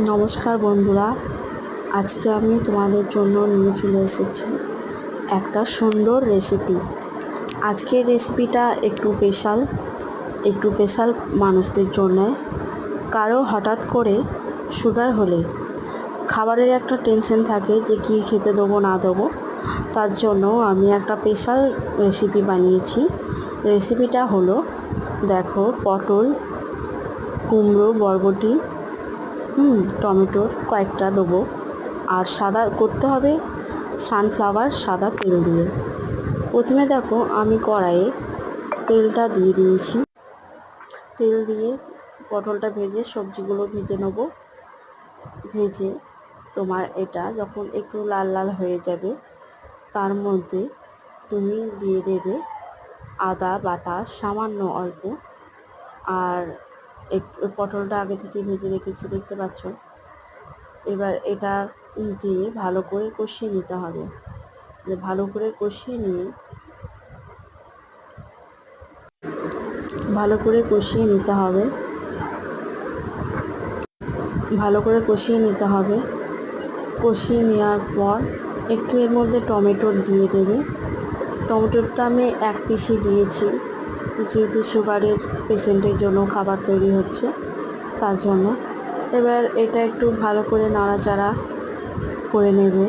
নমস্কার বন্ধুরা, আজকে আমি তোমাদের জন্য নিয়ে চলে এসেছি একটা সুন্দর রেসিপি আজকের রেসিপিটা একটু স্পেশাল একটু স্পেশাল মানুষদের জন্য। কারও হঠাৎ করে সুগার হলে খাবারের একটা টেনশন থাকে যে কী খেতে দেবো, না দেবো, তার জন্য আমি একটা স্পেশাল রেসিপি বানিয়েছি। রেসিপিটা হলো, দেখো, পটল, কুমড়ো, বরবটি হুম টমেটোর কয়েকটা দেবো। আর সাদা করতে হবে সানফ্লাওয়ার সাদা তেল দিয়ে। প্রথমে দেখো আমি কড়াইয়ে তেলটা দিয়ে দিয়েছি। তেল দিয়ে পটলটা ভেজে সবজিগুলো ভেজে নেব। ভেজে তোমার এটা যখন একটু লাল লাল হয়ে যাবে, তার মধ্যে তুমি দিয়ে দেবে আদা বাটা সামান্য অল্প। আর পটলটা আগে থেকে ভেজে রেখেছি, দেখতে পাচ্ছ? এবার এটা দিয়ে ভালো করে কষিয়ে নিতে হবে। ভালো করে কষিয়ে নিয়ে, ভালো করে কষিয়ে নিতে হবে। ভালো করে কষিয়ে নিতে হবে। কষিয়ে নেওয়ার পর একটু এর মধ্যে টমেটো দিয়ে দেবে। টমেটোটা আমি এক পিসি দিয়েছি। যেহেতু সুগারের পেশেন্টের জন্য খাবার তৈরি হচ্ছে, তার জন্য। এবার এটা একটু ভালো করে নাড়াচাড়া করে নেবে।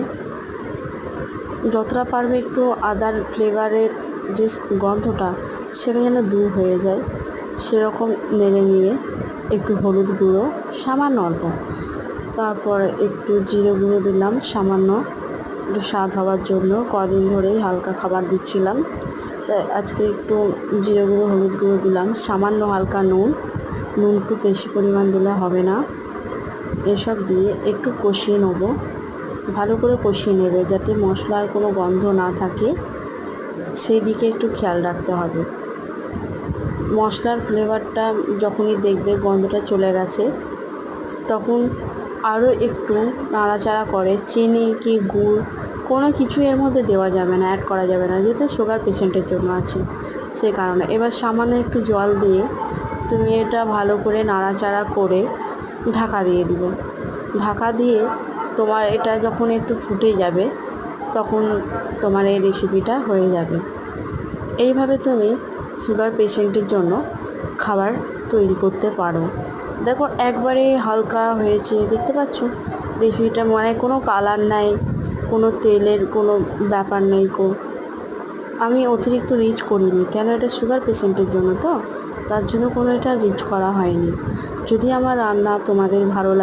যতটা পারবে একটু আদার ফ্লেভারের যে গন্ধটা, সেটা যেন দূর হয়ে যায়। সেরকম নেড়ে নিয়ে একটু হলুদ গুঁড়ো, সামান্য অল্প। তারপর একটু জিরে গুঁড়ো দিলাম, সামান্য। একটু স্বাদ হওয়ার জন্য কদিন ধরেই হালকা খাবার দিচ্ছিলাম। তাই আজকে একটু জিরে গুঁড়ো, হলুদ গুঁড়ো দিলাম। সামান্য হালকা নুন। নুন একটু বেশি পরিমাণ দিলে হবে না। এসব দিয়ে একটু কষিয়ে নেব। ভালো করে কষিয়ে নেবে যাতে মশলার কোনো গন্ধ না থাকে। সেই দিকে একটু খেয়াল রাখতে হবে। মশলার ফ্লেভারটা যখনই দেখবে গন্ধটা চলে গেছে, তখন আরও একটু নাড়াচাড়া করে। চিনি কি গুড় কোনো কিছু এর মধ্যে দেওয়া যাবে না অ্যাড করা যাবে না, যেহেতু সুগার পেশেন্টের জন্য আছে সে কারণে। এবার সামান্য একটু জল দিয়ে তুমি এটা ভালো করে নাড়াচাড়া করে ঢাকা দিয়ে দিবে। ঢাকা দিয়ে তোমার এটা যখন একটু ফুটে যাবে, তখন তোমার এই রেসিপিটা হয়ে যাবে। এইভাবে তুমি সুগার পেশেন্টের জন্য খাবার তৈরি করতে পারো। দেখো, একবারে হালকা হয়েছে, দেখতে পাচ্ছ? রেসিপিটা মানে কোনো কালার নাই। কোনো তেলের কোনো ব্যাপার নেই কো। আমি অতিরিক্ত রিচ করিনি। কেন? এটা সুগার পেশেন্টের জন্য তো। তার জন্য কোনো এটা রিচ করা হয়নি। যদি আমার রান্না তোমাদের ভালো লাগে